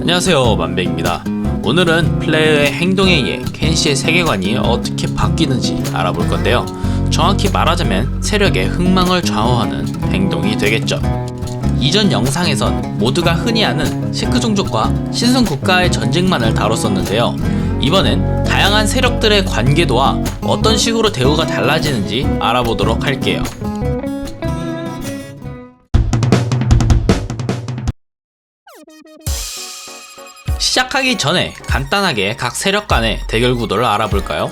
안녕하세요 만백입니다. 오늘은 플레이어의 행동에 의해 켄시의 세계관이 어떻게 바뀌는지 알아볼 건데요. 정확히 말하자면 세력의 흥망을 좌우하는 행동이 되겠죠. 이전 영상에선 모두가 흔히 아는 시크 종족과 신성 국가의 전쟁만을 다뤘었는데요. 이번엔 다양한 세력들의 관계도와 어떤 식으로 대우가 달라지는지 알아보도록 할게요 시작하기 전에 간단하게 각 세력 간의 대결 구도를 알아볼까요?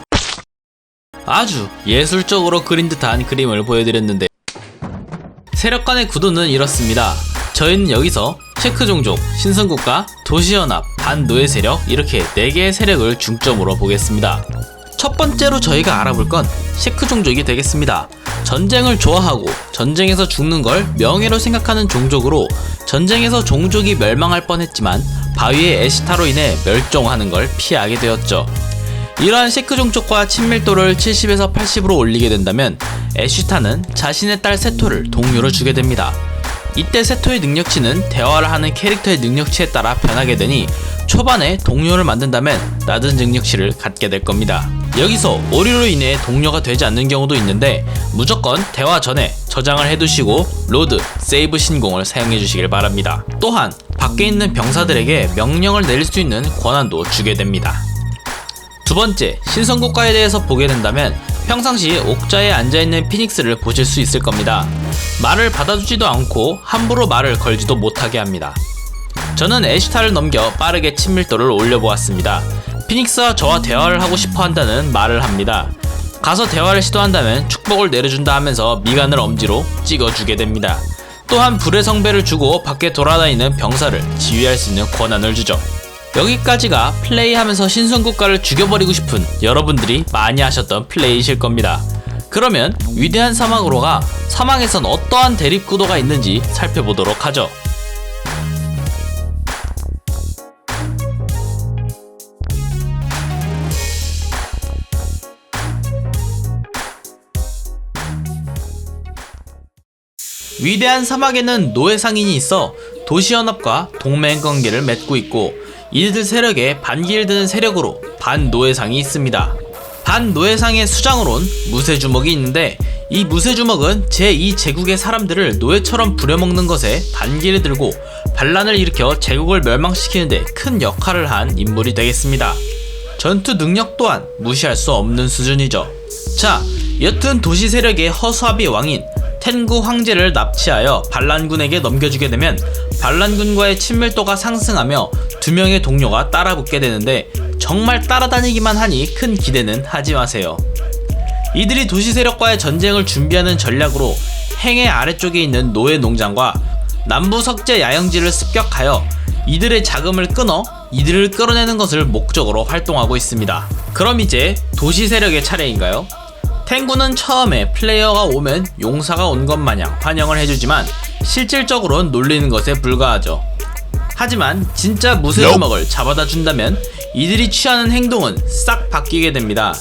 아주 예술적으로 그린 듯한 그림을 보여드렸는데 세력 간의 구도는 이렇습니다. 저희는 여기서 체크 종족, 신성국가, 도시연합, 반노예 세력 이렇게 4개의 세력을 중점으로 보겠습니다. 첫 번째로 저희가 알아볼 건 시크 종족이 되겠습니다. 전쟁을 좋아하고 전쟁에서 죽는 걸 명예로 생각하는 종족으로 전쟁에서 종족이 멸망할 뻔했지만 바위의 에시타로 인해 멸종하는 걸 피하게 되었죠. 이러한 시크 종족과 친밀도를 70에서 80으로 올리게 된다면 에시타는 자신의 딸 세토를 동료로 주게 됩니다. 이때 세토의 능력치는 대화를 하는 캐릭터의 능력치에 따라 변하게 되니 초반에 동료를 만든다면 낮은 능력치를 갖게 될 겁니다. 여기서 오류로 인해 동료가 되지 않는 경우도 있는데 무조건 대화 전에 저장을 해두시고 로드, 세이브 신공을 사용해 주시길 바랍니다. 또한 밖에 있는 병사들에게 명령을 내릴 수 있는 권한도 주게 됩니다. 두 번째, 신성국가에 대해서 보게 된다면 평상시 옥자에 앉아있는 피닉스를 보실 수 있을 겁니다. 말을 받아주지도 않고 함부로 말을 걸지도 못하게 합니다. 저는 에시타를 넘겨 빠르게 친밀도를 올려보았습니다. 피닉스와 저와 대화를 하고 싶어 한다는 말을 합니다. 가서 대화를 시도한다면 축복을 내려준다 하면서 미간을 엄지로 찍어주게 됩니다. 또한 불의 성배를 주고 밖에 돌아다니는 병사를 지휘할 수 있는 권한을 주죠. 여기까지가 플레이하면서 신성국가를 죽여버리고 싶은 여러분들이 많이 하셨던 플레이이실 겁니다. 그러면 위대한 사막으로가 사막에선 어떠한 대립구도가 있는지 살펴보도록 하죠. 위대한 사막에는 노예 상인이 있어 도시연합과 동맹 관계를 맺고 있고 이들 세력에 반기를 드는 세력으로 반노예상이 있습니다. 반노예상의 수장으론 무쇠주먹이 있는데 이 무쇠주먹은 제2제국의 사람들을 노예처럼 부려먹는 것에 반기를 들고 반란을 일으켜 제국을 멸망시키는데 큰 역할을 한 인물이 되겠습니다. 전투 능력 또한 무시할 수 없는 수준이죠. 자, 여튼 도시 세력의 허수아비 왕인 텐구 황제를 납치하여 반란군에게 넘겨주게 되면 반란군과의 친밀도가 상승하며 두 명의 동료가 따라붙게 되는데 정말 따라다니기만 하니 큰 기대는 하지 마세요. 이들이 도시 세력과의 전쟁을 준비하는 전략으로 행의 아래쪽에 있는 노예 농장과 남부 석재 야영지를 습격하여 이들의 자금을 끊어 이들을 끌어내는 것을 목적으로 활동하고 있습니다. 그럼 이제 도시 세력의 차례인가요? 탱구는 처음에 플레이어가 오면 용사가 온 것 마냥 환영을 해주지만 실질적으로는 놀리는 것에 불과하죠. 하지만 진짜 무쇠주먹을 잡아다 준다면 이들이 취하는 행동은 싹 바뀌게 됩니다.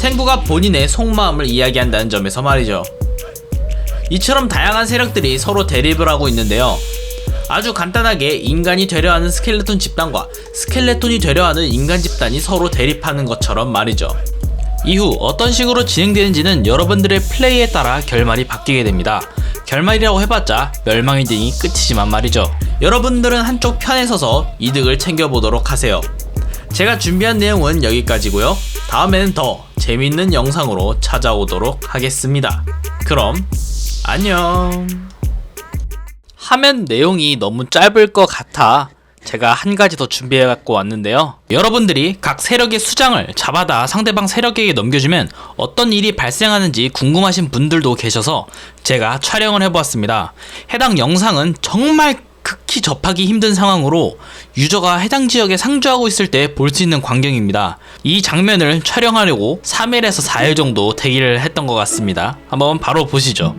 탱구가 본인의 속마음을 이야기한다는 점에서 말이죠. 이처럼 다양한 세력들이 서로 대립을 하고 있는데요. 아주 간단하게 인간이 되려 하는 스켈레톤 집단과 스켈레톤이 되려 하는 인간 집단이 서로 대립하는 것처럼 말이죠. 이후 어떤 식으로 진행되는지는 여러분들의 플레이에 따라 결말이 바뀌게 됩니다. 결말이라고 해봤자 멸망의 등이 끝이지만 말이죠. 여러분들은 한쪽 편에 서서 이득을 챙겨보도록 하세요. 제가 준비한 내용은 여기까지고요. 다음에는 더 재밌는 영상으로 찾아오도록 하겠습니다. 그럼 안녕. 화면 내용이 너무 짧을 것 같아 제가 한 가지 더 준비해 갖고 왔는데요. 여러분들이 각 세력의 수장을 잡아다 상대방 세력에게 넘겨주면 어떤 일이 발생하는지 궁금하신 분들도 계셔서 제가 촬영을 해보았습니다. 해당 영상은 정말 극히 접하기 힘든 상황으로 유저가 해당 지역에 상주하고 있을 때 볼 수 있는 광경입니다. 이 장면을 촬영하려고 3일에서 4일 정도 대기를 했던 것 같습니다. 한번 바로 보시죠.